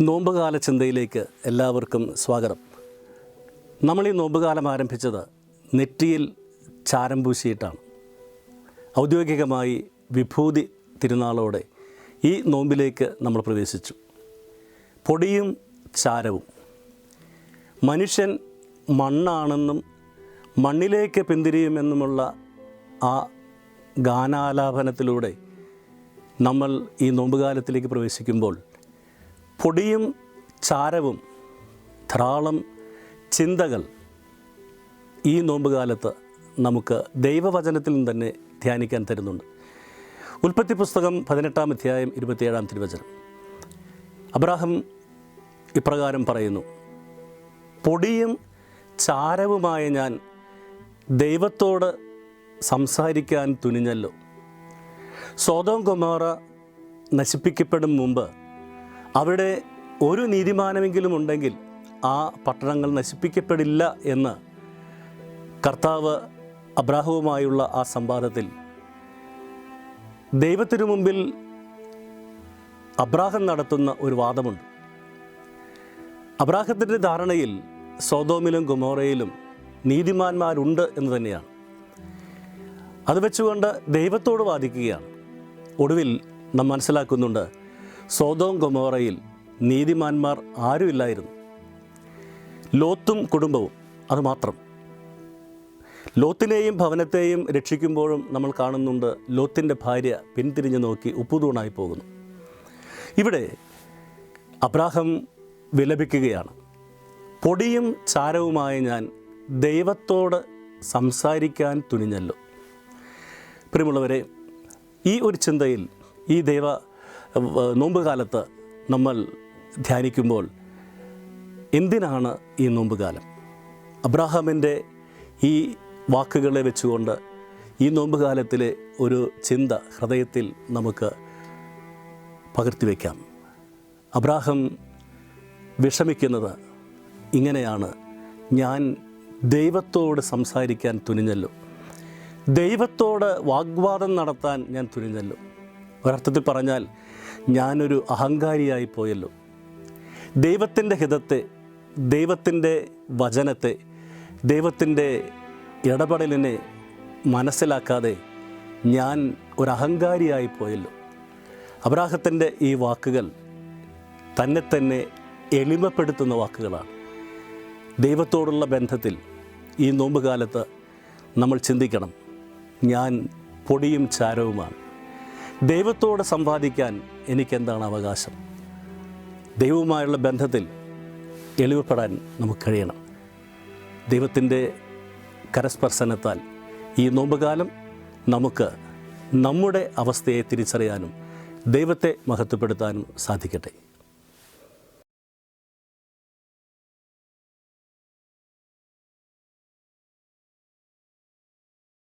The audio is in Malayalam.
നോമ്പുകാല ചിന്തയിലേക്ക് എല്ലാവർക്കും സ്വാഗതം. നമ്മൾ ഈ നോമ്പുകാലം ആരംഭിച്ചത് നെറ്റിയിൽ ചാരം പൂശിയിട്ടാണ്. ഔദ്യോഗികമായി വിഭൂതി തിരുനാളോടെ ഈ നോമ്പിലേക്ക് നമ്മൾ പ്രവേശിച്ചു. പൊടിയും ചാരവും. മനുഷ്യൻ മണ്ണാണെന്നും മണ്ണിലേക്ക് പിന്തിരിയുമെന്നുമുള്ള ആ ഗാനാലാപനത്തിലൂടെ നമ്മൾ ഈ നോമ്പുകാലത്തിലേക്ക് പ്രവേശിക്കുമ്പോൾ പൊടിയും ചാരവും ധാരാളം ചിന്തകൾ ഈ നോമ്പുകാലത്ത് നമുക്ക് ദൈവവചനത്തിൽ നിന്ന് തന്നെ ധ്യാനിക്കാൻ തരുന്നുണ്ട്. ഉൽപ്പത്തി പുസ്തകം പതിനെട്ടാം അധ്യായം ഇരുപത്തിയേഴാം തിരുവചനം. അബ്രാഹം ഇപ്രകാരം പറയുന്നു പൊടിയും ചാരവുമായ ഞാൻ ദൈവത്തോട് സംസാരിക്കാൻ തുനിഞ്ഞല്ലോ. സോതോം കൊമോറ നശിപ്പിക്കപ്പെടും മുമ്പ് അവിടെ ഒരു നീതിമാനമെങ്കിലും ഉണ്ടെങ്കിൽ ആ പട്ടണങ്ങൾ നശിപ്പിക്കപ്പെടില്ല എന്ന് കർത്താവ് അബ്രാഹവുമായുള്ള ആ സംവാദത്തിൽ ദൈവത്തിനു മുമ്പിൽ അബ്രാഹം നടത്തുന്ന ഒരു വാദമുണ്ട്. അബ്രാഹത്തിന്റെ ധാരണയിൽ സോതോമിലും ഗുമോറയിലും നീതിമാന്മാരുണ്ട് എന്ന് തന്നെയാണ്. അത് വെച്ചുകൊണ്ട് ദൈവത്തോട് വാദിക്കുകയാണ്. ഒടുവിൽ നാം മനസ്സിലാക്കുന്നുണ്ട് സോതോം ഗൊമോറയിൽ നീതിമാന്മാർ ആരുമില്ലായിരുന്നു. ലോത്തും കുടുംബവും അതുമാത്രം ലോത്തിനെയും ഭവനത്തെയും രക്ഷിക്കുമ്പോഴും നമ്മൾ കാണുന്നുണ്ട് ലോത്തിന്റെ ഭാര്യ പിന്തിരിഞ്ഞു നോക്കി ഉപ്പുതൂണായി പോകുന്നു. ഇവിടെ അബ്രാഹം വിലപിക്കുകയാണ്. പൊടിയും ചാരവുമായ ഞാൻ ദൈവത്തോട് സംസാരിക്കാൻ തുനിഞ്ഞല്ലോ. പ്രിയമുള്ളവരെ ഈ ഒരു ചിന്തയിൽ ഈ ദൈവ നോമ്പുകാലത്ത് നമ്മൾ ധ്യാനിക്കുമ്പോൾ എന്തിനാണ് ഈ നോമ്പുകാലം? അബ്രാഹാമിന്റെ ഈ വാക്കുകളെ വെച്ചുകൊണ്ട് ഈ നോമ്പുകാലത്തിലെ ഒരു ചിന്ത ഹൃദയത്തിൽ നമുക്ക് പകർത്തി പകർത്തിവെക്കാം അബ്രാഹം വിഷമിക്കുന്നത് ഇങ്ങനെയാണ്. ഞാൻ ദൈവത്തോട് സംസാരിക്കാൻ തുനിഞ്ഞല്ലോ. ദൈവത്തോട് വാഗ്വാദം നടത്താൻ ഞാൻ തുനിഞ്ഞല്ലോ. ഒരർത്ഥത്തിൽ പറഞ്ഞാൽ ഞാനൊരു അഹങ്കാരിയായി പോയല്ലോ. ദൈവത്തിന്റെ ഹിതത്തെ ദൈവത്തിന്റെ വചനത്തെ ദൈവത്തിന്റെ ഇടപെടലിനെ മനസ്സിലാക്കാതെ ഞാൻ ഒരു അഹങ്കാരിയായി പോയല്ലോ. അബ്രാഹത്തിന്റെ ഈ വാക്കുകൾ തന്നെ തന്നെ എളിമപ്പെടുത്തുന്ന വാക്കുകളാണ്. ദൈവത്തോടുള്ള ബന്ധത്തിൽ ഈ നോമ്പുകാലത്ത് നമ്മൾ ചിന്തിക്കണം. ഞാൻ പൊടിയും ചാരവുമാണ്. ദൈവത്തോട് സംവാദിക്കാൻ എനിക്കെന്താണ് അവകാശം? ദൈവവുമായുള്ള ബന്ധത്തിൽ എളിവപ്പെടാൻ നമുക്ക് കഴിയണം. ദൈവത്തിന്റെ കരസ്പർശനത്താൽ ഈ നോമ്പുകാലം നമുക്ക് നമ്മുടെ അവസ്ഥയെ തിരിച്ചറിയാനും ദൈവത്തെ മഹത്വപ്പെടുത്താനും സാധിക്കട്ടെ.